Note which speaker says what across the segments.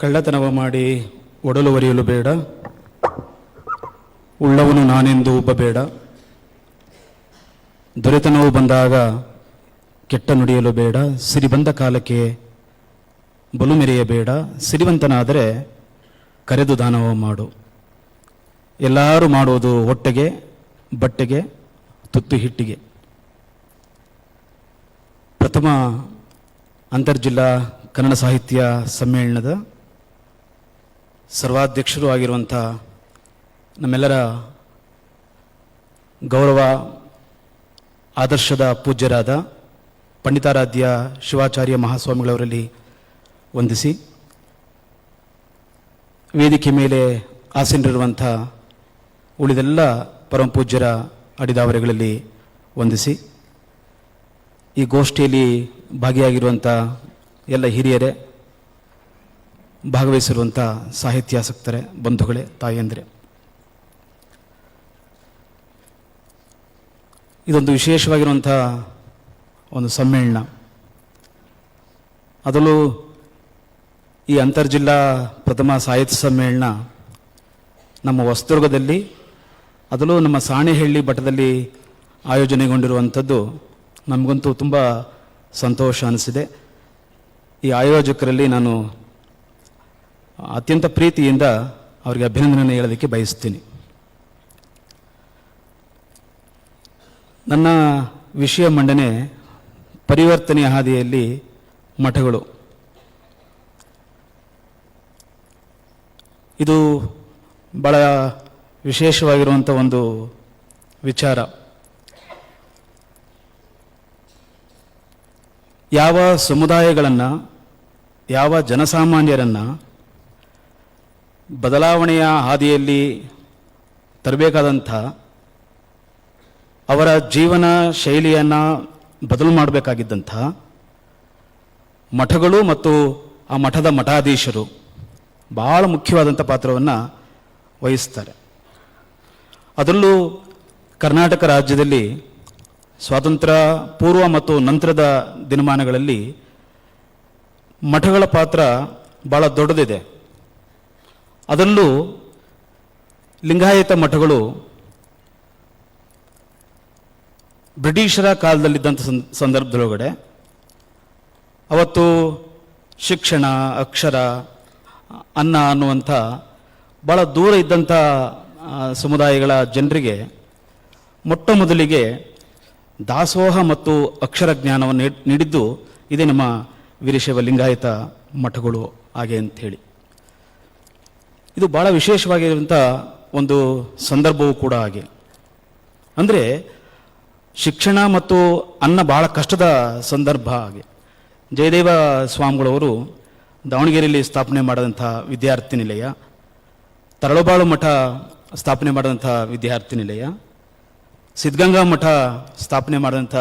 Speaker 1: ಕಳ್ಳತನವ ಮಾಡಿ ಒಡಲು ಒರೆಯಲು ಬೇಡ. ಉಳ್ಳವನು ನಾನೆಂದು ಒಬ್ಬಬೇಡ ದೊರೆತನವು ಬಂದಾಗ ಕೆಟ್ಟ ನುಡಿಯಲು ಬೇಡ. ಸಿರಿ ಬಂದ ಕಾಲಕ್ಕೆ ಬಲು ಮೆರೆಯಬೇಡ. ಸಿರಿವಂತನಾದರೆ ಕರೆದು ದಾನವ ಮಾಡು. ಎಲ್ಲರೂ ಮಾಡುವುದು ಹೊಟ್ಟೆಗೆ, ಬಟ್ಟೆಗೆ, ತುತ್ತು ಹಿಟ್ಟಿಗೆ. ಪ್ರಥಮ ಅಂತರ್ಜಿಲ್ಲಾ ಕನ್ನಡ ಸಾಹಿತ್ಯ ಸಮ್ಮೇಳನದ ಸರ್ವಾಧ್ಯಕ್ಷರು ಆಗಿರುವಂಥ ನಮ್ಮೆಲ್ಲರ ಗೌರವ ಆದರ್ಶದ ಪೂಜ್ಯರಾದ ಪಂಡಿತಾರಾಧ್ಯ ಶಿವಾಚಾರ್ಯ ಮಹಾಸ್ವಾಮಿಗಳವರಲ್ಲಿ ವಂದಿಸಿ, ವೇದಿಕೆ ಮೇಲೆ ಆಸೀನರಿರುವಂಥ ಉಳಿದೆಲ್ಲ ಪರಮಪೂಜ್ಯರ ಅಡಿದಾವರೆಗಳಲ್ಲಿ ವಂದಿಸಿ, ಈ ಗೋಷ್ಠಿಯಲ್ಲಿ ಭಾಗಿಯಾಗಿರುವಂಥ ಎಲ್ಲ ಹಿರಿಯರೇ ಭಾಗವಹಿಸಿರುವಂಥ ಸಾಹಿತ್ಯಾಸಕ್ತರೇ, ಬಂಧುಗಳೇ ತಾಯಿಯಂದರೆ ಇದೊಂದು ವಿಶೇಷವಾಗಿರುವಂಥ ಒಂದು ಸಮ್ಮೇಳನ. ಅದರಲ್ಲೂ ಈ ಅಂತರ್ಜಿಲ್ಲಾ ಪ್ರಥಮ ಸಾಹಿತ್ಯ ಸಮ್ಮೇಳನ ನಮ್ಮ ಹೊಸದುರ್ಗದಲ್ಲಿ, ಅದರಲ್ಲೂ ನಮ್ಮ ಸಾಣೆಹಳ್ಳಿ ಮಠದಲ್ಲಿ ಆಯೋಜನೆಗೊಂಡಿರುವಂಥದ್ದು ನಮಗಂತೂ ತುಂಬ ಸಂತೋಷ ಅನಿಸಿದೆ. ಈ ಆಯೋಜಕರಲ್ಲಿ ನಾನು ಅತ್ಯಂತ ಪ್ರೀತಿಯಿಂದ ಅವರಿಗೆ ಅಭಿನಂದನೆ ಹೇಳೋದಕ್ಕೆ ಬಯಸ್ತೀನಿ ನನ್ನ ವಿಷಯ ಮಂಡನೆ ಪರಿವರ್ತನೆಯ ಹಾದಿಯಲ್ಲಿ ಮಠಗಳು. ಇದು ಬಹಳ ವಿಶೇಷವಾಗಿರುವಂಥ ಒಂದು ವಿಚಾರ. ಯಾವ ಸಮುದಾಯಗಳನ್ನು, ಯಾವ ಜನಸಾಮಾನ್ಯರನ್ನು ಬದಲಾವಣೆಯ ಹಾದಿಯಲ್ಲಿ ತರಬೇಕಾದಂಥ ಅವರ ಜೀವನ ಶೈಲಿಯನ್ನು ಬದಲು ಮಾಡಬೇಕಾಗಿದ್ದಂಥ ಮಠಗಳು ಮತ್ತು ಆ ಮಠದ ಮಠಾಧೀಶರು ಬಹಳ ಮುಖ್ಯವಾದಂಥ ಪಾತ್ರವನ್ನು ವಹಿಸ್ತಾರೆ. ಅದರಲ್ಲೂ ಕರ್ನಾಟಕ ರಾಜ್ಯದಲ್ಲಿ ಸ್ವಾತಂತ್ರ್ಯ ಪೂರ್ವ ಮತ್ತು ನಂತರದ ದಿನಮಾನಗಳಲ್ಲಿ ಮಠಗಳ ಪಾತ್ರ ಭಾಳ ದೊಡ್ಡದಿದೆ. ಅದರಲ್ಲೂ ಲಿಂಗಾಯತ ಮಠಗಳು ಬ್ರಿಟಿಷರ ಕಾಲದಲ್ಲಿದ್ದಂಥ ಸಂದರ್ಭದೊಳಗಡೆ ಅವತ್ತು ಶಿಕ್ಷಣ, ಅಕ್ಷರ, ಅನ್ನ ಅನ್ನುವಂಥ ಭಾಳ ದೂರ ಇದ್ದಂಥ ಸಮುದಾಯಗಳ ಜನರಿಗೆ ಮೊಟ್ಟ ಮೊದಲಿಗೆ ದಾಸೋಹ ಮತ್ತು ಅಕ್ಷರ ಜ್ಞಾನವನ್ನು ನೀಡ್- ನೀಡಿದ್ದು ಇದೇ ನಮ್ಮ ವೀರಶೈವ ಲಿಂಗಾಯತ ಮಠಗಳು ಹಾಗೆ ಅಂಥೇಳಿ. ಇದು ಭಾಳ ವಿಶೇಷವಾಗಿರುವಂಥ ಒಂದು ಸಂದರ್ಭವೂ ಕೂಡ ಹಾಗೆ. ಅಂದರೆ ಶಿಕ್ಷಣ ಮತ್ತು ಅನ್ನ ಬಹಳ ಕಷ್ಟದ ಸಂದರ್ಭ ಹಾಗೆ. ಜಯದೇವ ಸ್ವಾಮಿಗಳವರು ದಾವಣಗೆರೆಯಲ್ಲಿ ಸ್ಥಾಪನೆ ಮಾಡಿದಂಥ ವಿದ್ಯಾರ್ಥಿ ನಿಲಯ, ತರಳಬಾಳು ಮಠ ಸ್ಥಾಪನೆ ಮಾಡಿದಂಥ ವಿದ್ಯಾರ್ಥಿ ನಿಲಯ, ಸಿದ್ಧಗಂಗಾ ಮಠ ಸ್ಥಾಪನೆ ಮಾಡಿದಂಥ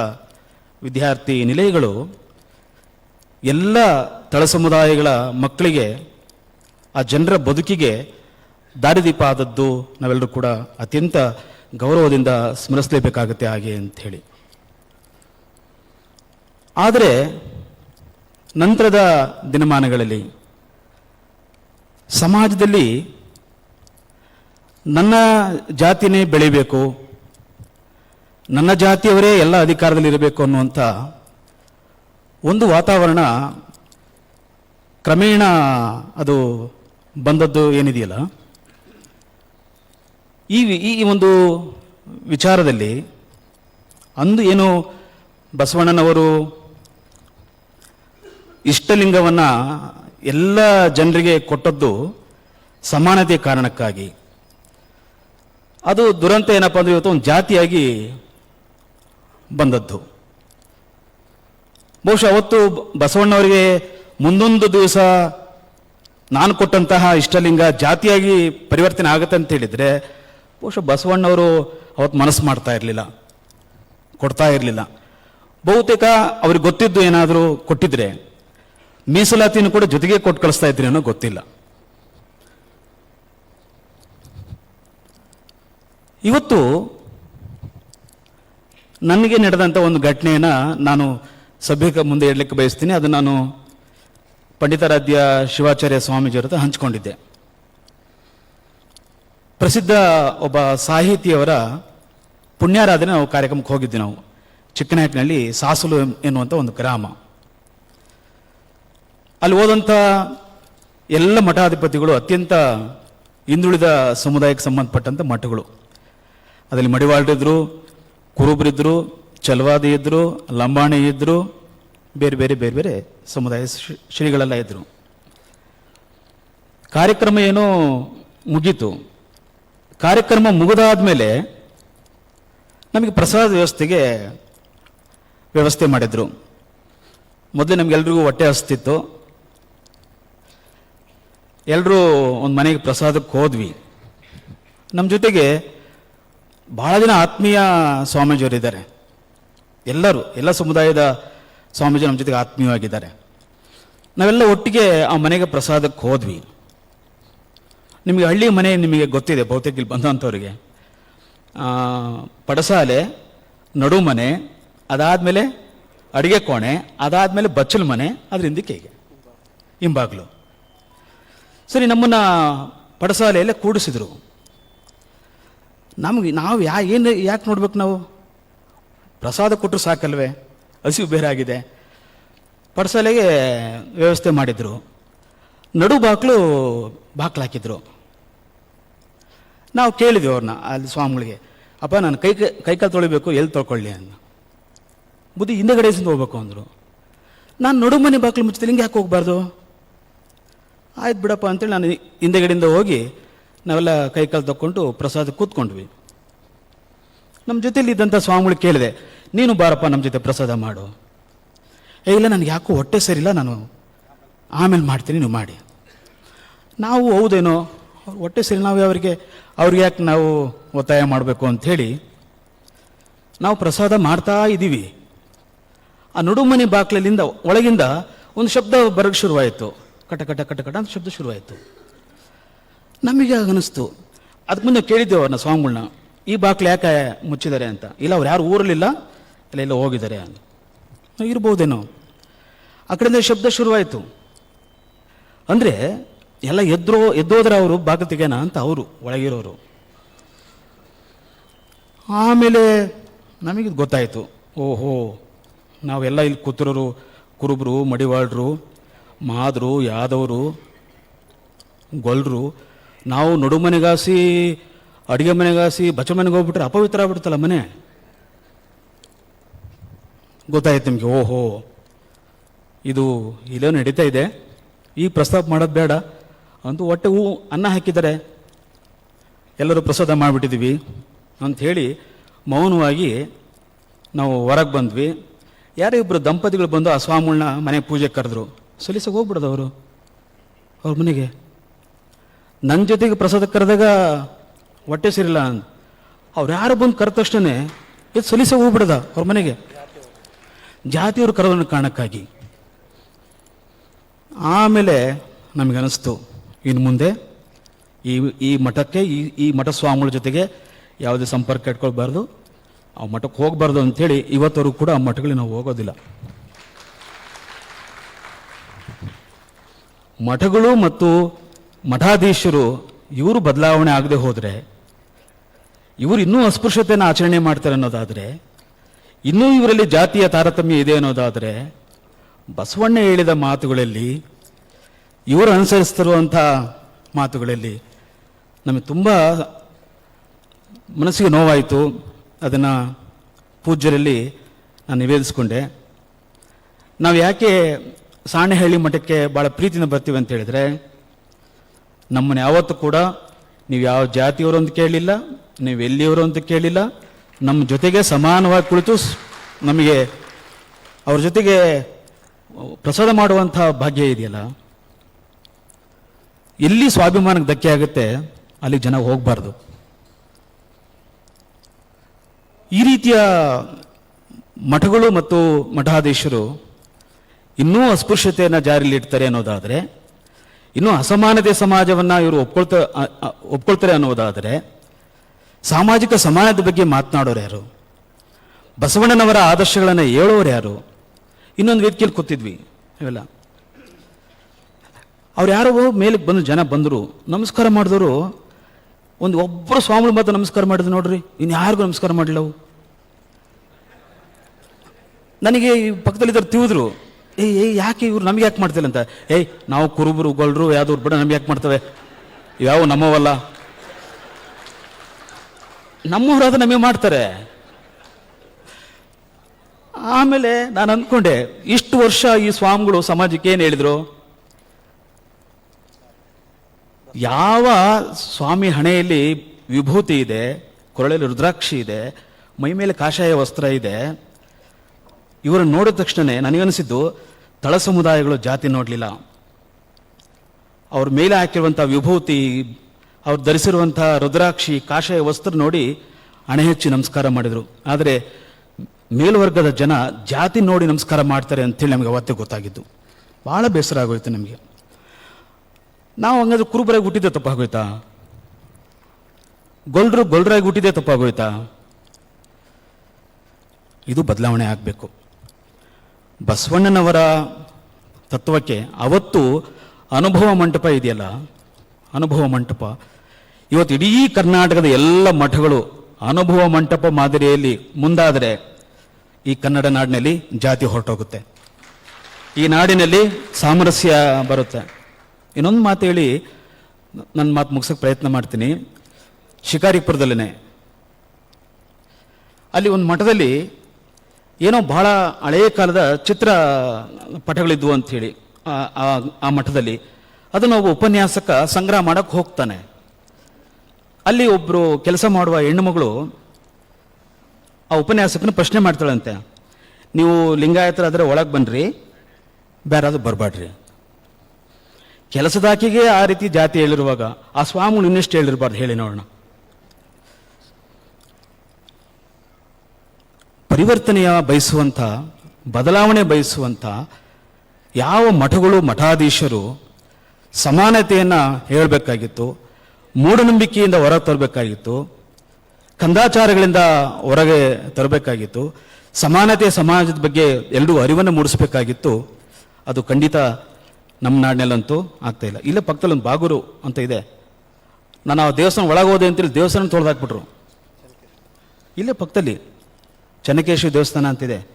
Speaker 1: ವಿದ್ಯಾರ್ಥಿ ನಿಲಯಗಳು ಎಲ್ಲ ತಳ ಸಮುದಾಯಗಳ ಮಕ್ಕಳಿಗೆ ಆ ಜನರ ಬದುಕಿಗೆ ದಾರಿದೀಪ ಆದದ್ದು ನಾವೆಲ್ಲರೂ ಕೂಡ ಅತ್ಯಂತ ಗೌರವದಿಂದ ಸ್ಮರಿಸಲೇಬೇಕಾಗುತ್ತೆ ಹಾಗೆ ಅಂತ ಹೇಳಿ. ಆದರೆ ನಂತರದ ದಿನಮಾನಗಳಲ್ಲಿ ಸಮಾಜದಲ್ಲಿ ನನ್ನ ಜಾತಿನೇ ಬೆಳಿಬೇಕು, ನನ್ನ ಜಾತಿಯವರೇ ಎಲ್ಲ ಅಧಿಕಾರದಲ್ಲಿ ಇರಬೇಕು ಅನ್ನುವಂಥ ಒಂದು ವಾತಾವರಣ ಕ್ರಮೇಣ ಅದು ಬಂದದ್ದು ಏನಿದೆಯಲ್ಲ? ಈ ಈ ಒಂದು ವಿಚಾರದಲ್ಲಿ ಅಂದು ಏನು ಬಸವಣ್ಣನವರು ಇಷ್ಟಲಿಂಗವನ್ನು ಎಲ್ಲ ಜನರಿಗೆ ಕೊಟ್ಟದ್ದು ಸಮಾನತೆ ಕಾರಣಕ್ಕಾಗಿ. ಅದು ದುರಂತ ಏನಪ್ಪ ಅಂದರೆ ಇವತ್ತು ಒಂದು ಜಾತಿಯಾಗಿ ಬಂದದ್ದು. ಬಹುಶಃ ಅವತ್ತು ಬಸವಣ್ಣವರಿಗೆ ಮುಂದೊಂದು ದಿವಸ ನಾನು ಕೊಟ್ಟಂತಹ ಇಷ್ಟಲಿಂಗ ಜಾತಿಯಾಗಿ ಪರಿವರ್ತನೆ ಆಗುತ್ತೆ ಅಂತ ಹೇಳಿದ್ರೆ, ಬಹುಶಃ ಬಸವಣ್ಣವರು ಅವತ್ತು ಮನಸ್ಸು ಮಾಡ್ತಾ ಇರಲಿಲ್ಲ, ಕೊಡ್ತಾ ಇರಲಿಲ್ಲ. ಬಹುತೇಕ ಅವ್ರಿಗೆ ಗೊತ್ತಿದ್ದು ಏನಾದರೂ ಕೊಟ್ಟಿದ್ರೆ ಮೀಸಲಾತಿಯನ್ನು ಕೂಡ ಜೊತೆಗೆ ಕೊಟ್ಟು ಕಳಿಸ್ತಾ ಇದ್ರಿ ಅನ್ನೋ ಗೊತ್ತಿಲ್ಲ. ಇವತ್ತು ನನಗೆ ನಡೆದಂಥ ಒಂದು ಘಟನೆಯನ್ನು ನಾನು ಸಭೆಗೆ ಮುಂದೆ ಇಡಲಿಕ್ಕೆ ಬಯಸ್ತೀನಿ. ಅದು ನಾನು ಪಂಡಿತಾರಾಧ್ಯ ಶಿವಾಚಾರ್ಯ ಸ್ವಾಮೀಜಿಯವರ ಹತ್ರ ಹಂಚಿಕೊಂಡಿದ್ದೆ. ಪ್ರಸಿದ್ಧ ಒಬ್ಬ ಸಾಹಿತಿಯವರ ಪುಣ್ಯಾರಾಧನೆ ನಾವು ಕಾರ್ಯಕ್ರಮಕ್ಕೆ ಹೋಗಿದ್ವಿ ನಾವು. ಚಿಕ್ಕನಹಟ್ಟಿನಲ್ಲಿ ಸಾಸಲು ಎನ್- ಎನ್ನುವಂಥ ಒಂದು ಗ್ರಾಮ. ಅಲ್ಲಿ ಹೋದಂಥ ಎಲ್ಲ ಮಠಾಧಿಪತಿಗಳು ಅತ್ಯಂತ ಹಿಂದುಳಿದ ಸಮುದಾಯಕ್ಕೆ ಸಂಬಂಧಪಟ್ಟಂಥ ಮಠಗಳು. ಅದರಲ್ಲಿ ಮಡಿವಾಳರಿದ್ರು ಕುರುಬರಿದ್ದರು ಚಲವಾದಿ ಇದ್ದರು ಲಂಬಾಣಿ ಇದ್ರು ಬೇರೆ ಬೇರೆ ಬೇರೆ ಬೇರೆ ಸಮುದಾಯ ಶ್ರೀ- ಶ್ರೀಗಳೆಲ್ಲ ಇದ್ರು. ಕಾರ್ಯಕ್ರಮ ಏನು ಮುಗೀತು. ಕಾರ್ಯಕ್ರಮ ಮುಗಿದಾದ ಮೇಲೆ ನಮಗೆ ಪ್ರಸಾದ ವ್ಯವಸ್ಥೆಗೆ ವ್ಯವಸ್ಥೆ ಮಾಡಿದ್ರು. ಮೊದಲು ನಮಗೆಲ್ರಿಗೂ ಹೊಟ್ಟೆ ಹಸ್ತಿತ್ತು. ಎಲ್ಲರೂ ಒಂದು ಮನೆಗೆ ಪ್ರಸಾದಕ್ಕೆ ಹೋದ್ವಿ. ನಮ್ಮ ಜೊತೆಗೆ ಭಾಳ ಜನ ಆತ್ಮೀಯ ಸ್ವಾಮೀಜಿಯವರಿದ್ದಾರೆ. ಎಲ್ಲರೂ, ಎಲ್ಲ ಸಮುದಾಯದ ಸ್ವಾಮೀಜಿ ನಮ್ಮ ಜೊತೆಗೆ ಆತ್ಮೀಯವಾಗಿದ್ದಾರೆ. ನಾವೆಲ್ಲ ಒಟ್ಟಿಗೆ ಆ ಮನೆಗೆ ಪ್ರಸಾದಕ್ಕೆ ಹೋದ್ವಿ. ನಿಮಗೆ ಹಳ್ಳಿ ಮನೆ ನಿಮಗೆ ಗೊತ್ತಿದೆ ಬಹುತೇಕ ಇಲ್ಲಿ ಬಂದಂಥವ್ರಿಗೆ ಪಡಸಾಲೆ ನಡು ಮನೆ ಅದಾದಮೇಲೆ ಅಡುಗೆ ಕೋಣೆ, ಅದಾದಮೇಲೆ ಬಚ್ಚಲು ಮನೆ ಅದ್ರ ಹಿಂದಕ್ಕೆ ಹಿಂಬಾಗ್ಲು. ಸರಿ, ನಮ್ಮನ್ನು ಪಡಸಾಲೆಯಲ್ಲೇ ಕೂಡಿಸಿದ್ರು. ನಮಗೆ, ನಾವು ಯಾ, ಏನು, ಯಾಕೆ ನೋಡ್ಬೇಕು ನಾವು? ಪ್ರಸಾದ ಕೊಟ್ಟರು ಸಾಕಲ್ವೇ? ಹಸಿವು ಬೇರೆ ಆಗಿದೆ. ಪಡ್ಸಲೆಗೆ ವ್ಯವಸ್ಥೆ ಮಾಡಿದರು. ನಡು ಬಾಕ್ಲು ಬಾಕ್ಲು ಹಾಕಿದ್ರು. ನಾವು ಕೇಳಿದ್ವಿ ಅವ್ರನ್ನ ಅಲ್ಲಿ ಸ್ವಾಮಿಗಳಿಗೆ, ಅಪ್ಪ, ನಾನು ಕೈ ಕೈ ಕಾಲು ತೊಳಿಬೇಕು, ಎಲ್ಲಿ ತೊಳ್ಕೊಳ್ಳಿ? ಅಂದ ಬುದ್ಧಿ ಹಿಂದೆಗಡೆ ಹೋಗ್ಬೇಕು ಅಂದರು. ನಾನು ನಡು ಮನೆ ಬಾಕ್ಲು ಮುಚ್ಚಿದ್ರೆ ಹಿಂಗೆ ಯಾಕೆ ಹೋಗ್ಬಾರ್ದು? ಆಯ್ತು ಬಿಡಪ್ಪ, ಅಂತೇಳಿ ನಾನು ಹಿಂದೆಗಡೆಯಿಂದ ಹೋಗಿ ನಾವೆಲ್ಲ ಕೈ ಕಾಲು ತಕ್ಕೊಂಡು ಪ್ರಸಾದ ಕೂತ್ಕೊಂಡ್ವಿ. ನಮ್ಮ ಜೊತೆಯಲ್ಲಿ ಇದ್ದಂಥ ಸ್ವಾಮಿಗಳು ಕೇಳಿದೆ ನೀನು ಬಾರಪ್ಪ ನಮ್ಮ ಜೊತೆ ಪ್ರಸಾದ ಮಾಡು. ಏ, ಇಲ್ಲ, ನನಗೆ ಯಾಕೋ ಹೊಟ್ಟೆ ಸರಿಲ್ಲ ನಾನು ಆಮೇಲೆ ಮಾಡ್ತೀನಿ, ನೀವು ಮಾಡಿ. ನಾವು ಹೌದೇನೋ, ಹೊಟ್ಟೆ ಸರಿ ನಾವು ಅವರಿಗೆ, ಅವ್ರಿಗೆ ಯಾಕೆ ನಾವು ಒತ್ತಾಯ ಮಾಡಬೇಕು ಅಂಥೇಳಿ ನಾವು ಪ್ರಸಾದ ಮಾಡ್ತಾ ಇದ್ದೀವಿ. ಆ ನಡುಮನೆ ಬಾಕ್ಲಲ್ಲಿಂದ ಒಳಗಿಂದ ಒಂದು ಶಬ್ದ ಬರಕ್ಕೆ ಶುರುವಾಯಿತು. ಕಟ ಕಟ ಕಟ ಕಟ ಅಂತ ಶಬ್ದ ಶುರುವಾಯಿತು. ನಮಗೆ ಅನಿಸ್ತು ಅದಕ್ಕೆ ಮುಂದೆ ಕೇಳಿದ್ದೆವು ಅವ್ರನ್ನ ಸ್ವಾಮಿಗಳನ್ನ ಈ ಬಾಕ್ಲು ಯಾಕೆ ಮುಚ್ಚಿದ್ದಾರೆ ಅಂತ. ಇಲ್ಲ, ಅವ್ರು ಯಾರು ಊರಲ್ಲಿಲ್ಲ. ಎಲ್ಲ ಹೋಗಿದ್ದಾರೆ ಇರ್ಬೋದೇನೋ. ಆ ಕಡೆಯಿಂದ ಶಬ್ದ ಶುರುವಾಯಿತು. ಅಂದರೆ ಎಲ್ಲ ಎದ್ರೋ, ಎದ್ದೋದ್ರೆ ಅವರು ಬಾಗಿಲು ತೆಗೆಯೋಣ ಅಂತ ಅವರು ಒಳಗಿರೋರು. ಆಮೇಲೆ ನಮಗೆ ಗೊತ್ತಾಯಿತು. ಓಹೋ, ನಾವೆಲ್ಲ ಇಲ್ಲಿ ಕೂತಿರೋರು ಕುರುಬರು, ಮಡಿವಾಳರು, ಮಾದರು, ಯಾದವರು, ಗೊಲ್ರು. ನಾವು ನಡುಮನೆಗಾಸಿ ಅಡುಗೆ ಮನೆಗಾಸಿ, ಬಚ್ಚ ಮನೆಗೆ ಹೋಗ್ಬಿಟ್ರೆ ಅಪವಿತ್ರ ಆಗ್ಬಿಡ್ತಲ್ಲ ಮನೆ. ಗೊತ್ತಾಯ್ತು ನಿಮಗೆ, ಓಹೋ. ಇದು ಇಲ್ಲೇನು ನಡೀತಾ ಇದೆ. ಈ ಪ್ರಸ್ತಾಪ ಮಾಡೋದು ಬೇಡ. ಅಂತೂ ಹೊಟ್ಟೆ ಹೂ ಅನ್ನ ಹಾಕಿದ್ದಾರೆ. ಎಲ್ಲರೂ ಪ್ರಸಾದ ಮಾಡಿಬಿಟ್ಟಿದ್ದೀವಿ ಅಂಥೇಳಿ ಮೌನವಾಗಿ ನಾವು ಹೊರಗೆ ಬಂದ್ವಿ. ಯಾರೇ ಇಬ್ಬರು ದಂಪತಿಗಳು ಬಂದು ಆ ಸ್ವಾಮಿಗಳನ್ನ ಮನೆ ಪೂಜೆ ಕರೆದ್ರು. ಸಲೀಸಾಗಿ ಹೋಗ್ಬಿಡೋದು ಅವರು. ಅವ್ರ ಮನೆಗೆ. ನನ್ನ ಜೊತೆಗೆ ಪ್ರಸಾದ ಕರೆದಾಗ ಹೊಟ್ಟೆ ಸೇರಿಲ್ಲ ಅಂತ. ಅವ್ರು ಯಾರು ಬಂದು ಕರೆದ ತಕ್ಷಣ ಇದು ಸಲೀಸಾಗಿ ಹೋಗ್ಬಿಡದ ಅವ್ರ ಮನೆಗೆ. ಜಾತಿಯವರು ಕರೆದನ್ನು ಕಾರಣಕ್ಕಾಗಿ ಆಮೇಲೆ ನಮಗನಿಸ್ತು ಇನ್ನು ಮುಂದೆ ಈ ಈ ಮಠಕ್ಕೆ, ಈ ಈ ಮಠ ಸ್ವಾಮಿಗಳ ಜೊತೆಗೆ ಯಾವುದೇ ಸಂಪರ್ಕ ಇಟ್ಕೊಳ್ಬಾರ್ದು. ಆ ಮಠಕ್ಕೆ ಹೋಗಬಾರ್ದು ಅಂಥೇಳಿ ಇವತ್ತವರೆಗೂ ಕೂಡ ಆ ಮಠಗಳಿಗೆ ನಾವು ಹೋಗೋದಿಲ್ಲ. ಮಠಗಳು ಮತ್ತು ಮಠಾಧೀಶರು ಇವರು ಬದಲಾವಣೆ ಆಗದೆ ಹೋದರೆ, ಇವರು ಇನ್ನೂ ಅಸ್ಪೃಶ್ಯತೆಯನ್ನು ಆಚರಣೆ ಮಾಡ್ತಾರೆ ಅನ್ನೋದಾದರೆ ಇನ್ನೂ ಇವರಲ್ಲಿ ಜಾತಿಯ ತಾರತಮ್ಯ ಇದೆ ಅನ್ನೋದಾದರೆ ಬಸವಣ್ಣ ಹೇಳಿದ ಮಾತುಗಳಲ್ಲಿ, ಇವರು ಅನುಸರಿಸ್ತಿರುವಂಥ ಮಾತುಗಳಲ್ಲಿ ನಮಗೆ ತುಂಬ ಮನಸ್ಸಿಗೆ ನೋವಾಯಿತು. ಅದನ್ನು ಪೂಜ್ಯರಲ್ಲಿ ನಾನು ನಿವೇದಿಸ್ಕೊಂಡೆ. ನಾವು ಯಾಕೆ ಸಾಣೆಹಳ್ಳಿ ಮಠಕ್ಕೆ ಭಾಳ ಪ್ರೀತಿಯಿಂದ ಬರ್ತೀವಿ ಅಂತ ಹೇಳಿದರೆ, ನಮ್ಮನ್ನು ಯಾವತ್ತೂ ಕೂಡ ನೀವು ಯಾವ ಜಾತಿಯವರು ಅಂತ ಕೇಳಲಿಲ್ಲ, ನೀವು ಎಲ್ಲಿಯವರು ಅಂತ ಕೇಳಿಲ್ಲ ನಮ್ಮ ಜೊತೆಗೆ ಸಮಾನವಾಗಿ ಕುಳಿತು ನಮಗೆ ಅವ್ರ ಜೊತೆಗೆ ಪ್ರಸಾದ ಮಾಡುವಂಥ ಭಾಗ್ಯ ಇದೆಯಲ್ಲ? ಎಲ್ಲಿ ಸ್ವಾಭಿಮಾನಕ್ಕೆ ಧಕ್ಕೆ ಆಗುತ್ತೆ, ಅಲ್ಲಿ ಜನ ಹೋಗಬಾರ್ದು. ಈ ರೀತಿಯ ಮಠಗಳು ಮತ್ತು ಮಠಾಧೀಶರು ಇನ್ನೂ ಅಸ್ಪೃಶ್ಯತೆಯನ್ನು ಜಾರಿಯಲ್ಲಿ ಇಡ್ತಾರೆ ಅನ್ನೋದಾದರೆ, ಇನ್ನೂ ಅಸಮಾನತೆ ಸಮಾಜವನ್ನು ಇವರು ಒಪ್ಕೊಳ್ತಾ ಒಪ್ಕೊಳ್ತಾರೆ ಅನ್ನೋದಾದರೆ ಸಾಮಾಜಿಕ ಸಮಾನದ ಬಗ್ಗೆ ಮಾತನಾಡೋರು ಯಾರು? ಬಸವಣ್ಣನವರ ಆದರ್ಶಗಳನ್ನು ಹೇಳೋರು ಯಾರು? ಇನ್ನೊಂದು ವೇದಿಕೆಯಲ್ಲಿ ಕೂತಿದ್ವಿ ಇವೆಲ್ಲ. ಅವ್ರು ಯಾರೋ ಮೇಲಕ್ಕೆ ಬಂದು ಜನ ಬಂದರು, ನಮಸ್ಕಾರ ಮಾಡಿದವರು, ಒಂದು ಒಬ್ಬರು ಸ್ವಾಮಿ ಮಾತ್ರ ನಮಸ್ಕಾರ ಮಾಡಿದ್ರು ನೋಡ್ರಿ, ಇನ್ನು ಯಾರಿಗೂ ನಮಸ್ಕಾರ ಮಾಡಲಿಲ್ಲವು ನನಗೆ ಈ ಪಕ್ಕದಲ್ಲಿದ್ದವ್ರು ತಿಳಿದ್ರು ಏಯ್ ಏಯ್ ಯಾಕೆ ಇವ್ರು ನಮ್ಗೆ ಯಾಕೆ ಮಾಡ್ತಿಲ್ಲ? ಅಂತ. ಏಯ್, ನಾವು ಕುರುಬರು, ಗೊಳ್ರು ಯಾವ್ದವ್ರು ಬಿಡ, ನಮ್ಗೆ ಯಾಕೆ ಮಾಡ್ತವೆ? ಯಾವ ನಮ್ಮವಲ್ಲ. ನಮ್ಮವರಾದ ನಮಗೆ ಮಾಡ್ತಾರೆ. ಆಮೇಲೆ ನಾನು ಅಂದ್ಕೊಂಡೆ, ಇಷ್ಟು ವರ್ಷ ಈ ಸ್ವಾಮಿಗಳು ಸಮಾಜಕ್ಕೆ ಏನು ಹೇಳಿದರು? ಯಾವ ಸ್ವಾಮಿ ಹಣೆಯಲ್ಲಿ ವಿಭೂತಿ ಇದೆ, ಕೊರಳಲ್ಲಿ ರುದ್ರಾಕ್ಷಿ ಇದೆ, ಮೈ ಮೇಲೆ ಕಾಷಾಯ ವಸ್ತ್ರ ಇದೆ, ಇವರನ್ನು ನೋಡಿದ ತಕ್ಷಣ ನನಗನಿಸಿದ್ದು ತಳ ಸಮುದಾಯಗಳು ಜಾತಿ ನೋಡಲಿಲ್ಲ. ಅವ್ರ ಮೇಲೆ ಹಾಕಿರುವಂಥ ವಿಭೂತಿ ಅವ್ರು ಧರಿಸಿರುವಂಥ ರುದ್ರಾಕ್ಷಿ, ಕಾಷಾಯ ವಸ್ತ್ರ ನೋಡಿ ಹಣೆ ಹೆಚ್ಚಿ ನಮಸ್ಕಾರ ಮಾಡಿದರು. ಆದರೆ ಮೇಲ್ವರ್ಗದ ಜನ ಜಾತಿ ನೋಡಿ ನಮಸ್ಕಾರ ಮಾಡ್ತಾರೆ ಅಂತೇಳಿ ನಮಗೆ ಅವತ್ತೇ ಗೊತ್ತಾಗಿದ್ದು. ಭಾಳ ಬೇಸರ ಆಗೋಯ್ತು ನಮಗೆ. ನಾವು ಹಂಗಾದ್ರೆ ಕುರುಬರಾಗಿ ಹುಟ್ಟಿದ್ದೆ ತಪ್ಪಾಗೋಯ್ತಾ? ಗೊಲ್ರು ಗೊಲ್ರಾಗಿ ಹುಟ್ಟಿದ್ದೆ ತಪ್ಪಾಗೋಯ್ತಾ? ಇದು ಬದಲಾವಣೆ ಆಗಬೇಕು. ಬಸವಣ್ಣನವರ ತತ್ವಕ್ಕೆ ಅವತ್ತು ಅನುಭವ ಮಂಟಪ ಇದೆಯಲ್ಲ ಅನುಭವ ಮಂಟಪ. ಇವತ್ತು ಇಡೀ ಕರ್ನಾಟಕದ ಎಲ್ಲ ಮಠಗಳು ಅನುಭವ ಮಂಟಪ ಮಾದರಿಯಲ್ಲಿ ಮುಂದಾದರೆ ಈ ಕನ್ನಡ ನಾಡಿನಲ್ಲಿ ಜಾತಿ ಹೊರಟೋಗುತ್ತೆ. ಈ ನಾಡಿನಲ್ಲಿ ಸಾಮರಸ್ಯ ಬರುತ್ತೆ. ಇನ್ನೊಂದು ಮಾತು ಹೇಳಿ, ನನ್ನ ಮಾತು ಮುಗಿಸೋಕ್ಕೆ ಪ್ರಯತ್ನ ಮಾಡ್ತೀನಿ. ಶಿಕಾರಿಪುರದಲ್ಲೇ ಅಲ್ಲಿ ಒಂದು ಮಠದಲ್ಲಿ ಏನೋ ಬಹಳ ಹಳೆಯ ಕಾಲದ ಚಿತ್ರ ಪಟಗಳಿದ್ವು ಅಂಥೇಳಿ ಆ- ಮಠದಲ್ಲಿ. ಅದನ್ನು ಒಬ್ಬ ಉಪನ್ಯಾಸಕ ಸಂಗ್ರಹ ಮಾಡಕ್ಕೆ ಹೋಗ್ತಾನೆ. ಅಲ್ಲಿ ಒಬ್ಬರು ಕೆಲಸ ಮಾಡುವ ಹೆಣ್ಣುಮಗಳು ಆ ಉಪನ್ಯಾಸಕನ ಪ್ರಶ್ನೆ ಮಾಡ್ತಾಳಂತೆ. ನೀವು ಲಿಂಗಾಯತರ ಆದರೆ ಒಳಗೆ ಬನ್ನಿರಿ ಬೇರಾದ್ರೂ ಬರಬಾಡ್ರಿ ಕೆಲಸದಾಕಿಗೆ ಆ ರೀತಿ ಜಾತಿ ಹೇಳಿರುವಾಗ, ಆ ಸ್ವಾಮಿಗಳು ಇನ್ನೆಷ್ಟು ಹೇಳಿರಬಾರ್ದು ಹೇಳಿ ನೋಡೋಣ. ಪರಿವರ್ತನೆಯ ಬಯಸುವಂಥ, ಬದಲಾವಣೆ ಬಯಸುವಂಥ ಯಾವ ಮಠಗಳು, ಮಠಾಧೀಶರು ಸಮಾನತೆಯನ್ನು ಹೇಳಬೇಕಾಗಿತ್ತು, ಮೂಢನಂಬಿಕೆಯಿಂದ ಹೊರ ತರಬೇಕಾಗಿತ್ತು, ಕಂದಾಚಾರಗಳಿಂದ ಹೊರಗೆ ತರಬೇಕಾಗಿತ್ತು ಸಮಾನತೆ ಸಮಾಜದ ಬಗ್ಗೆ ಎಲ್ಲರೂ ಅರಿವನ್ನು ಮೂಡಿಸಬೇಕಾಗಿತ್ತು. ಅದು ಖಂಡಿತ ನಮ್ಮ ನಾಡಿನಲ್ಲಂತೂ ಆಗ್ತಾ ಇಲ್ಲ. ಇಲ್ಲೇ ಪಕ್ಕದಲ್ಲಿ ಒಂದು ಬಾಗೂರು ಅಂತ ಇದೆ. ನಾನು ಆ ದೇವಸ್ಥಾನ ಒಳಗೆ ಹೋದೆ ಅಂತೇಳಿ ದೇವಸ್ಥಾನ ತೊಳೆದಾಕ್ಬಿಟ್ರು ಇಲ್ಲೇ ಪಕ್ಕದಲ್ಲಿ ಚೆನ್ನಕೇಶ್ವರಿ ದೇವಸ್ಥಾನ ಅಂತಿದೆ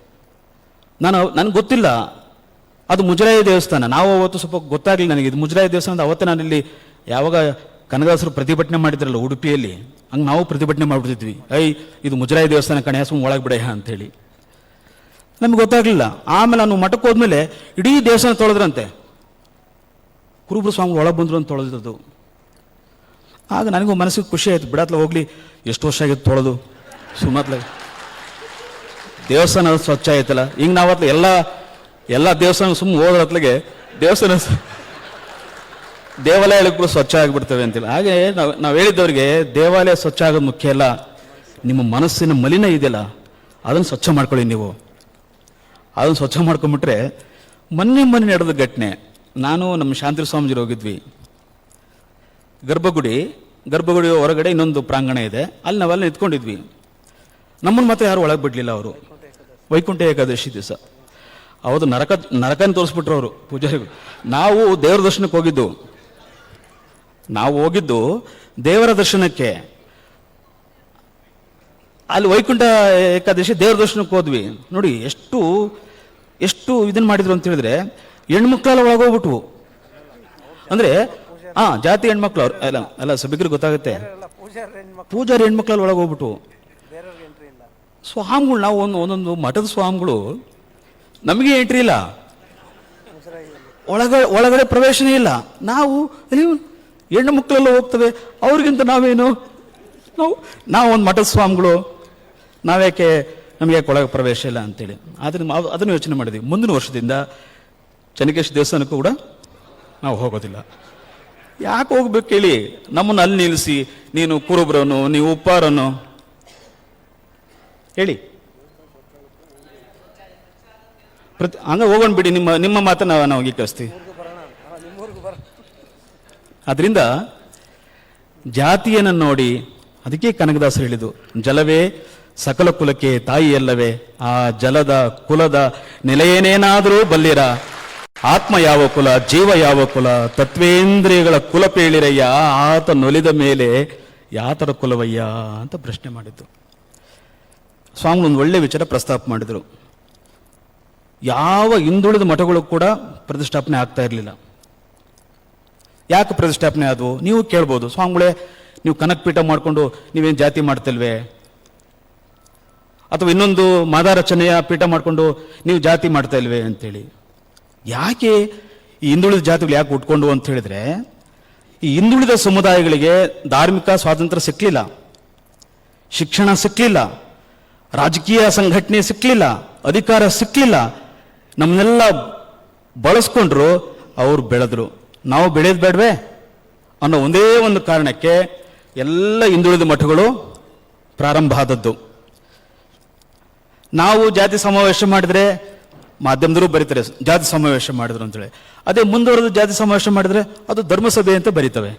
Speaker 1: ನಾನು ನನಗೆ ಗೊತ್ತಿಲ್ಲ ಅದು ಮುಜರಾಯಿ ದೇವಸ್ಥಾನ. ನಾವು ಅವತ್ತು ಸ್ವಲ್ಪ ಗೊತ್ತಾಗಲಿಲ್ಲ ನನಗೆ. ಇದು ಮುಜರಾಯ ದೇವಸ್ಥಾನದ ಅವತ್ತು ನಾನು ಇಲ್ಲಿ ಯಾವಾಗ ಕನಕದಾಸರು ಪ್ರತಿಭಟನೆ ಮಾಡಿದ್ರಲ್ಲ ಉಡುಪಿಯಲ್ಲಿ, ಹಂಗೆ ನಾವು ಪ್ರತಿಭಟನೆ ಮಾಡಿಬಿಡ್ತಿದ್ವಿ ಐ, ಇದು ಮುಜರಾಯಿ ದೇವಸ್ಥಾನ ಕಣೆ ಸುಮ್ಮ ಒಳಗೆ ಬಿಡ ಅಂತೇಳಿ. ನಮ್ಗೆ ಗೊತ್ತಾಗಲಿಲ್ಲ. ಆಮೇಲೆ ನಾನು ಮಠಕ್ಕೆ ಹೋದ್ಮೇಲೆ ಇಡೀ ದೇವಸ್ಥಾನ ತೊಳೆದ್ರಂತೆ. ಕುರುಬರು ಸ್ವಾಮಿ ಒಳಗೆ ಬಂದರು ಅಂತ ತೊಳೆದಿದ್ದು ಆಗ ನನಗೂ ಮನಸ್ಸಿಗೆ ಖುಷಿ ಆಯ್ತು. ಬಿಡತ್ಲ ಹೋಗ್ಲಿ, ಎಷ್ಟು ವರ್ಷ ಆಗಿತ್ತು ತೊಳೆದು? ಸುಮಾತ್ಲ. ದೇವಸ್ಥಾನ ಸ್ವಚ್ಛ ಆಯ್ತಲ್ಲ. ಈಗ ನಾವತ್ಲ ಎಲ್ಲ ಎಲ್ಲ ದೇವಸ್ಥಾನ ಸುಮ್ಮನೆ ಹೋದ್ರತ್ಲಿಗೆ ದೇವಸ್ಥಾನ ದೇವಾಲಯಗಳು ಸ್ವಚ್ಛ ಆಗಿಬಿಡ್ತವೆ ಅಂತೇಳಿ ಹಾಗೆ ನಾವು ನಾವು ಹೇಳಿದ್ದವ್ರಿಗೆ ದೇವಾಲಯ ಸ್ವಚ್ಛ ಆಗೋದು ಮುಖ್ಯ ಅಲ್ಲ. ನಿಮ್ಮ ಮನಸ್ಸಿನ ಮಲಿನ ಇದೆಯಲ್ಲ, ಅದನ್ನು ಸ್ವಚ್ಛ ಮಾಡ್ಕೊಳ್ಳಿ ನೀವು. ಅದನ್ನು ಸ್ವಚ್ಛ ಮಾಡ್ಕೊಂಬಿಟ್ರೆ ಮೊನ್ನೆ ಮೊನ್ನೆ ನಡೆದ ಘಟನೆ. ನಾನು ನಮ್ಮ ಶಾಂತಿ ಸ್ವಾಮೀಜಿರು ಹೋಗಿದ್ವಿ. ಗರ್ಭಗುಡಿ ಗರ್ಭಗುಡಿ ಹೊರಗಡೆ ಇನ್ನೊಂದು ಪ್ರಾಂಗಣ ಇದೆ. ಅಲ್ಲಿ ನಾವೆಲ್ಲ ನಿಂತ್ಕೊಂಡಿದ್ವಿ. ನಮ್ಮನ್ನು ಮಾತ್ರ ಯಾರು ಒಳಗೆ ಬಿಡಲಿಲ್ಲ ಅವರು. ವೈಕುಂಠ ಏಕಾದಶಿ ದಿವಸ. ಅವತ್ತು ನರಕ ನರಕನ ತೋರಿಸ್ಬಿಟ್ರು ಅವರು ಪೂಜಾರಿಗಳು. ನಾವು ದೇವರ ದರ್ಶನಕ್ಕೆ ಹೋಗಿದ್ದು. ನಾವು ಹೋಗಿದ್ದು ದೇವರ ದರ್ಶನಕ್ಕೆ. ಅಲ್ಲಿ ವೈಕುಂಠ ಏಕಾದಶಿ ದೇವರ ದರ್ಶನಕ್ಕೆ ಹೋದ್ವಿ. ನೋಡಿ ಎಷ್ಟು ಎಷ್ಟು ಇದನ್ನ ಮಾಡಿದ್ರು ಅಂತ ಹೇಳಿದ್ರೆ ಹೆಣ್ಮಕ್ಳೆಲ್ಲ ಒಳಗೋಗ್ಬಿಟ್ವು. ಅಂದ್ರೆ ಹಾ ಜಾತಿ ಹೆಣ್ಮಕ್ಳು ಅವ್ರು ಅಲ್ಲ ಅಲ್ಲ ಸಭಿಕರಿಗೆ ಗೊತ್ತಾಗುತ್ತೆ. ಪೂಜಾರಿ ಹೆಣ್ಮಕ್ಳಲ್ಲಿ ಒಳಗೋಗ್ಬಿಟ್ವು. ಸ್ವಾಮಿಗಳು ನಾವು ಒಂದು ಒಂದೊಂದು ಮಠದ ಸ್ವಾಮಿಗಳು ನಮಗೆ ಎಂಟ್ರಿ ಇಲ್ಲ. ಒಳಗಡೆ ಒಳಗಡೆ ಪ್ರವೇಶನೇ ಇಲ್ಲ. ನಾವು ಹೆಣ್ಣು ಮಕ್ಕಳೆಲ್ಲ ಹೋಗ್ತವೆ, ಅವ್ರಿಗಿಂತ ನಾವೇನು? ನಾವು ನಾವು ಒಂದು ಮಠದ ಸ್ವಾಮಿಗಳು. ನಾವ್ಯಾಕೆ ನಮಗೆ ಒಳಗೆ ಪ್ರವೇಶ ಇಲ್ಲ ಅಂತೇಳಿ. ಆದ್ರೆ ನಾವು ಅದನ್ನು ಯೋಚನೆ ಮಾಡಿದ್ವಿ. ಮುಂದಿನ ವರ್ಷದಿಂದ ಚೆನ್ನಕೇಶ್ ದೇವಸ್ಥಾನಕ್ಕೂ ಕೂಡ ನಾವು ಹೋಗೋದಿಲ್ಲ. ಯಾಕೆ ಹೋಗ್ಬೇಕು ಹೇಳಿ? ನಮ್ಮನ್ನು ಅಲ್ಲಿ ನಿಲ್ಲಿಸಿ, ನೀನು ಕುರುಬ್ರನು ನೀವು ಉಪ್ಪಾರನು. ಹೇಳಿ. ಪ್ರತಿ ಹಂಗ ಹೋಗೋಣ ಬಿಡಿ, ನಿಮ್ಮ ನಿಮ್ಮ ಮಾತನ್ನು ನಾವು ಕಳಿಸ್ತೀವಿ ಅದರಿಂದ ಜಾತಿಯನ್ನು ನೋಡಿ ಅದಕ್ಕೆ ಕನಕದಾಸರು ಹೇಳಿದು ಜಲವೇ ಸಕಲ ಕುಲಕ್ಕೆ ತಾಯಿಯಲ್ಲವೇ ಆ ಜಲದ ಕುಲದ ನೆಲೆಯೇನೇನಾದರೂ ಬಲ್ಲಿರ, ಆತ್ಮ ಯಾವ ಕುಲ, ಜೀವ ಯಾವ ಕುಲ, ತತ್ವೇಂದ್ರಿಯಗಳ ಕುಲ ಪೇಳಿರಯ್ಯ, ಆತ ನೊಲಿದ ಮೇಲೆ ಯಾತರ ಕುಲವಯ್ಯ ಅಂತ ಪ್ರಶ್ನೆ ಮಾಡಿದ್ದು. ಸ್ವಾಮಿಗಳು ಒಂದು ಒಳ್ಳೆ ವಿಚಾರ ಪ್ರಸ್ತಾಪ ಮಾಡಿದರು. ಯಾವ ಹಿಂದುಳಿದ ಮಠಗಳು ಕೂಡ ಪ್ರತಿಷ್ಠಾಪನೆ ಆಗ್ತಾ ಇರಲಿಲ್ಲ. ಯಾಕೆ ಪ್ರತಿಷ್ಠಾಪನೆ ಆದವು? ನೀವು ಕೇಳ್ಬೋದು. ಸ್ವಾಮಿಗಳೇ, ನೀವು ಕನಕಪೀಠ ಮಾಡಿಕೊಂಡು ನೀವೇನು ಜಾತಿ ಮಾಡ್ತಿಲ್ವೇ? ಅಥವಾ ಇನ್ನೊಂದು ಮಾದಾರಚನೆಯ ಪೀಠ ಮಾಡಿಕೊಂಡು ನೀವು ಜಾತಿ ಮಾಡ್ತಾ ಇಲ್ವೇ ಅಂತೇಳಿ. ಯಾಕೆ ಈ ಹಿಂದುಳಿದ ಜಾತಿಗಳು ಯಾಕೆ ಉಟ್ಕೊಂಡು ಅಂತ ಹೇಳಿದ್ರೆ, ಈ ಹಿಂದುಳಿದ ಸಮುದಾಯಗಳಿಗೆ ಧಾರ್ಮಿಕ ಸ್ವಾತಂತ್ರ್ಯ ಸಿಕ್ಕಲಿಲ್ಲ ಶಿಕ್ಷಣ ಸಿಕ್ಕಲಿಲ್ಲ ರಾಜಕೀಯ ಸಂಘಟನೆ ಸಿಕ್ಕಲಿಲ್ಲ ಅಧಿಕಾರ ಸಿಕ್ಕಲಿಲ್ಲ ನಮ್ಮನ್ನೆಲ್ಲ ಬಳಸ್ಕೊಂಡ್ರು, ಅವ್ರು ಬೆಳೆದ್ರು. ನಾವು ಬೆಳೆಯೋದು ಬೇಡವೇ? ಅನ್ನೋ ಒಂದೇ ಒಂದು ಕಾರಣಕ್ಕೆ ಎಲ್ಲ ಹಿಂದುಳಿದ ಮಠಗಳು ಪ್ರಾರಂಭ ಆದದ್ದು. ನಾವು ಜಾತಿ ಸಮಾವೇಶ ಮಾಡಿದರೆ ಮಾಧ್ಯಮದಲ್ಲೂ ಬರೀತಾರೆ, ಜಾತಿ ಸಮಾವೇಶ ಮಾಡಿದ್ರು ಅಂತೇಳಿ. ಅದೇ ಮುಂದುವರೆದು ಜಾತಿ ಸಮಾವೇಶ ಮಾಡಿದ್ರೆ ಅದು ಧರ್ಮಸಭೆ ಅಂತ ಬರೀತವೆ.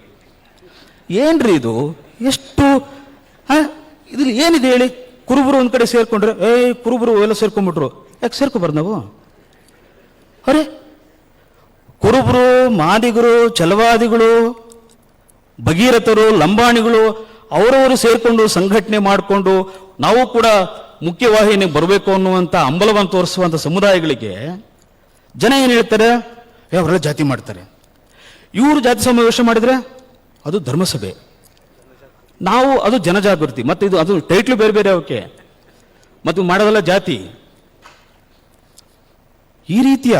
Speaker 1: ಏನ್ರಿ ಇದು? ಎಷ್ಟು? ಇದ್ರಲ್ಲಿ ಏನಿದೆ ಹೇಳಿ? ಕುರುಬರು ಒಂದು ಕಡೆ ಸೇರ್ಕೊಂಡ್ರೆ, ಏಯ್, ಕುರುಬರು ಎಲ್ಲ ಸೇರ್ಕೊಂಡ್ಬಿಟ್ರು. ಯಾಕೆ ಸೇರ್ಕೊಬಾರ್ದು ನಾವು? ಅರೆ, ಕುರುಬರು, ಮಾದಿಗರು, ಛಲವಾದಿಗಳು, ಭಗೀರಥರು, ಲಂಬಾಣಿಗಳು ಅವರವರು ಸೇರಿಕೊಂಡು ಸಂಘಟನೆ ಮಾಡಿಕೊಂಡು ನಾವು ಕೂಡ ಮುಖ್ಯವಾಹಿನಿಗೆ ಬರಬೇಕು ಅನ್ನುವಂಥ ಅಂಬಲವನ್ನು ತೋರಿಸುವಂಥ ಸಮುದಾಯಗಳಿಗೆ ಜನ ಏನು ಹೇಳ್ತಾರೆ? ಅವರೆಲ್ಲ ಜಾತಿ ಮಾಡ್ತಾರೆ. ಇವರು ಜಾತಿ ಸಮಾವೇಶ ಮಾಡಿದರೆ ಅದು ಧರ್ಮಸಭೆ. ನಾವು ಅದು ಜನಜಾಗೃತಿ. ಮತ್ತು ಇದು, ಅದು ಟೈಟ್ಲು ಬೇರೆ ಬೇರೆ ಅವಕ್ಕೆ. ಮತ್ತು ಮಾಡೋದಲ್ಲ ಜಾತಿ. ಈ ರೀತಿಯ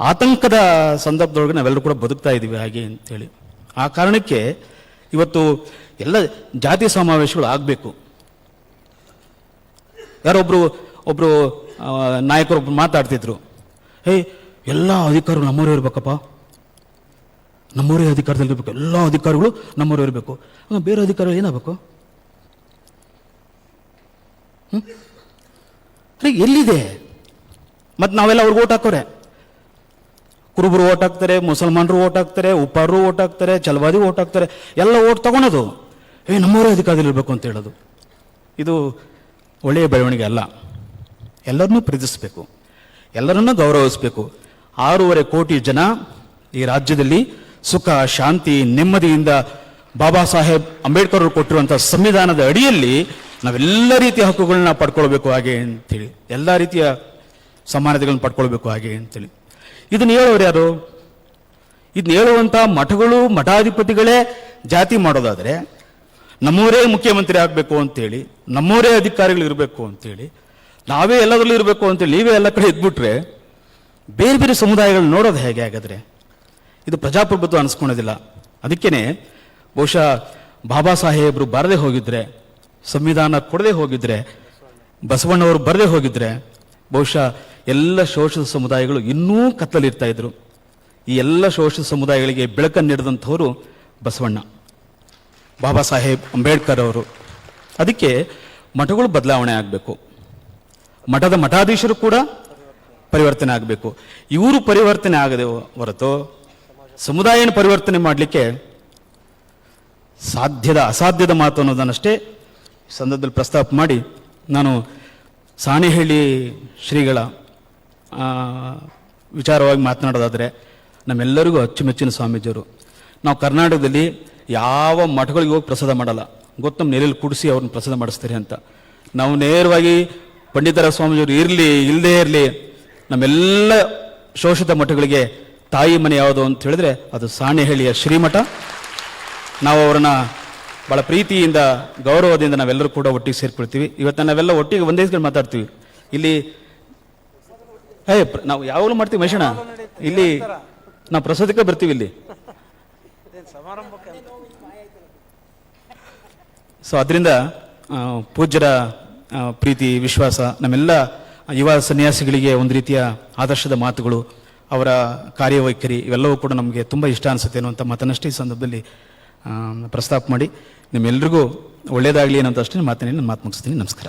Speaker 1: ಆತಂಕದ ಸಂದರ್ಭದೊಳಗೆ ನಾವೆಲ್ಲರೂ ಕೂಡ ಬದುಕ್ತಾ ಇದ್ದೀವಿ ಹಾಗೆ ಅಂತೇಳಿ ಆ ಕಾರಣಕ್ಕೆ ಇವತ್ತು ಎಲ್ಲ ಜಾತಿ ಸಮಾವೇಶಗಳು ಆಗಬೇಕು. ಯಾರೊಬ್ಬರು ಒಬ್ಬರು ನಾಯಕರೊಬ್ಬರು ಮಾತಾಡ್ತಿದ್ರು. ಹೇ, ಎಲ್ಲ ಅಧಿಕಾರಿಗಳು ನಮ್ಮವರೇ ಇರಬೇಕಪ್ಪ. ನಮ್ಮವರೇ ಅಧಿಕಾರದಲ್ಲಿ ಇರಬೇಕು. ಎಲ್ಲ ಅಧಿಕಾರಿಗಳು ನಮ್ಮವರೇ ಇರಬೇಕು. ಬೇರೆ ಅಧಿಕಾರಿಗಳು ಏನಾಗಬೇಕು? ಎಲ್ಲಿದೆ? ಮತ್ತು ನಾವೆಲ್ಲ ಅವ್ರಿಗೆ ಓಟ್ ಹಾಕೋರೆ ಕುರುಬರು ಓಟ್ ಹಾಕ್ತಾರೆ ಮುಸಲ್ಮಾನರು ಓಟ್ ಹಾಕ್ತಾರೆ ಉಪ್ಪಾರರು ಓಟ್ ಹಾಕ್ತಾರೆ ಚಲವಾದಿ ಓಟ್ ಹಾಕ್ತಾರೆ ಎಲ್ಲ ಓಟ್ ತಗೊಳೋದು. ಏ, ನಮ್ಮವರೇ ಅಧಿಕಾರದಲ್ಲಿ ಇರಬೇಕು ಅಂತ ಹೇಳೋದು. ಇದು ಒಳ್ಳೆಯ ಬೆಳವಣಿಗೆ ಅಲ್ಲ. ಎಲ್ಲರನ್ನೂ ಪ್ರೀತಿಸಬೇಕು. ಎಲ್ಲರನ್ನೂ ಗೌರವಿಸಬೇಕು. ಆರೂವರೆ ಕೋಟಿ ಜನ ಈ ರಾಜ್ಯದಲ್ಲಿ ಸುಖ, ಶಾಂತಿ, ನೆಮ್ಮದಿಯಿಂದ ಬಾಬಾ ಸಾಹೇಬ್ ಅಂಬೇಡ್ಕರ್ ಅವರು ಕೊಟ್ಟಿರುವಂಥ ಸಂವಿಧಾನದ ಅಡಿಯಲ್ಲಿ ನಾವೆಲ್ಲ ರೀತಿಯ ಹಕ್ಕುಗಳನ್ನ ಪಡ್ಕೊಳ್ಬೇಕು ಹಾಗೆ ಅಂತೇಳಿ. ಎಲ್ಲ ರೀತಿಯ ಸಮಾನತೆಗಳನ್ನು ಪಡ್ಕೊಳ್ಬೇಕು ಹಾಗೆ ಅಂತೇಳಿ. ಇದನ್ನ ಹೇಳೋರು ಯಾರು? ಇದನ್ನ ಹೇಳುವಂಥ ಮಠಗಳು, ಮಠಾಧಿಪತಿಗಳೇ ಜಾತಿ ಮಾಡೋದಾದ್ರೆ ನಮ್ಮೂರೇ ಮುಖ್ಯಮಂತ್ರಿ ಆಗಬೇಕು ಅಂತೇಳಿ, ನಮ್ಮೂರೇ ಅಧಿಕಾರಿಗಳು ಇರಬೇಕು ಅಂತೇಳಿ, ನಾವೇ ಎಲ್ಲದರಲ್ಲೂ ಇರಬೇಕು ಅಂತೇಳಿ, ನೀವೇ ಎಲ್ಲ ಕಡೆ ಇದ್ಬಿಟ್ರೆ ಬೇರೆ ಬೇರೆ ಸಮುದಾಯಗಳು ನೋಡೋದು ಹೇಗೆ ಹಾಗಾದ್ರೆ? ಇದು ಪ್ರಜಾಪ್ರಭುತ್ವ ಅನಿಸ್ಕೊಳೋದಿಲ್ಲ. ಅದಕ್ಕೇನೆ ಬಹುಶಃ ಬಾಬಾ ಸಾಹೇಬರು ಬರದೇ ಹೋಗಿದ್ರೆ, ಸಂವಿಧಾನ ಕೊಡದೆ ಹೋಗಿದ್ರೆ, ಬಸವಣ್ಣವರು ಬರದೇ ಹೋಗಿದ್ರೆ, ಬಹುಶಃ ಎಲ್ಲ ಶೋಷಿತ ಸಮುದಾಯಗಳು ಇನ್ನೂ ಕತ್ತಲಿರ್ತಾ ಇದ್ರು. ಈ ಎಲ್ಲ ಶೋಷಿತ ಸಮುದಾಯಗಳಿಗೆ ಬೆಳಕನ್ನು ನೀಡಿದಂಥವರು ಬಸವಣ್ಣ, ಬಾಬಾ ಸಾಹೇಬ್ ಅಂಬೇಡ್ಕರ್ ಅವರು. ಅದಕ್ಕೆ ಮಠಗಳು ಬದಲಾವಣೆ ಆಗಬೇಕು. ಮಠದ ಮಠಾಧೀಶರು ಕೂಡ ಪರಿವರ್ತನೆ ಆಗಬೇಕು. ಇವರು ಪರಿವರ್ತನೆ ಆಗದೆ ಹೊರತು ಸಮುದಾಯನ ಪರಿವರ್ತನೆ ಮಾಡಲಿಕ್ಕೆ ಸಾಧ್ಯದ ಅಸಾಧ್ಯದ ಮಾತು ಅನ್ನೋದನ್ನಷ್ಟೇ ಸಂದರ್ಭದಲ್ಲಿ ಪ್ರಸ್ತಾಪ ಮಾಡಿ ನಾನು ಸಾಣೆಹಳ್ಳಿ ಶ್ರೀಗಳ ವಿಚಾರವಾಗಿ ಮಾತನಾಡೋದಾದರೆ ನಮ್ಮೆಲ್ಲರಿಗೂ ಅಚ್ಚುಮೆಚ್ಚಿನ ಸ್ವಾಮೀಜಿಯವರು. ನಾವು ಕರ್ನಾಟಕದಲ್ಲಿ ಯಾವ ಮಠಗಳಿಗೆ ಹೋಗಿ ಪ್ರಸಾದ ಮಾಡಲ್ಲ. ಗೊತ್ತು ನಮ್ಮ ನೆಲೆಯಲ್ಲಿ ಕುಡಿಸಿ ಅವ್ರನ್ನ ಪ್ರಸಾದ ಮಾಡಿಸ್ತಾರೆ ಅಂತ. ನಾವು ನೇರವಾಗಿ ಪಂಡಿತರ ಸ್ವಾಮೀಜಿಯವರು ಇರಲಿ ಇಲ್ಲದೇ ಇರಲಿ, ನಮ್ಮೆಲ್ಲ ಶೋಷಿತ ಮಠಗಳಿಗೆ ತಾಯಿ ಮನೆ ಯಾವುದು ಅಂತ ಹೇಳಿದ್ರೆ ಅದು ಸಾಣೆಹಳ್ಳಿಯ ಶ್ರೀಮಠ. ನಾವು ಅವರನ್ನ ಬಹಳ ಪ್ರೀತಿಯಿಂದ, ಗೌರವದಿಂದ ನಾವೆಲ್ಲರೂ ಕೂಡ ಒಟ್ಟಿಗೆ ಸೇರ್ಕೊಳ್ತೀವಿ. ಇವತ್ತು ನಾವೆಲ್ಲ ಒಟ್ಟಿಗೆ ಒಂದೇ ಮಾತಾಡ್ತೀವಿ. ಇಲ್ಲಿ ಏ ನಾವು ಯಾವಾಗಲೂ ಮಾಡ್ತೀವಿ ಮಹೇಶಣ್ಣ ಇಲ್ಲಿ ನಾವು ಪ್ರಸಾದಕ್ಕೆ ಬರ್ತೀವಿ ಇಲ್ಲಿ. ಸೊ ಅದರಿಂದ ಪೂಜ್ಯರ ಪ್ರೀತಿ, ವಿಶ್ವಾಸ, ನಮ್ಮೆಲ್ಲ ಯುವ ಸನ್ಯಾಸಿಗಳಿಗೆ ಒಂದು ರೀತಿಯ ಆದರ್ಶದ ಮಾತುಗಳು, ಅವರ ಕಾರ್ಯವೈಖರಿ, ಇವೆಲ್ಲವೂ ಕೂಡ ನಮಗೆ ತುಂಬ ಇಷ್ಟ ಅನಿಸುತ್ತೆ ಅನ್ನುವಂಥ ಮಾತನ್ನಷ್ಟೇ ಈ ಸಂದರ್ಭದಲ್ಲಿ ಪ್ರಸ್ತಾಪ ಮಾಡಿ. ನಿಮ್ಮೆಲ್ಲರಿಗೂ ಒಳ್ಳೆಯದಾಗಲಿ ಅನ್ನೋಂಥ ಅಷ್ಟೇ ಮಾತನೇ ನಾನು ಮಾತು ಮುಗಿಸ್ತೀನಿ. ನಮಸ್ಕಾರ.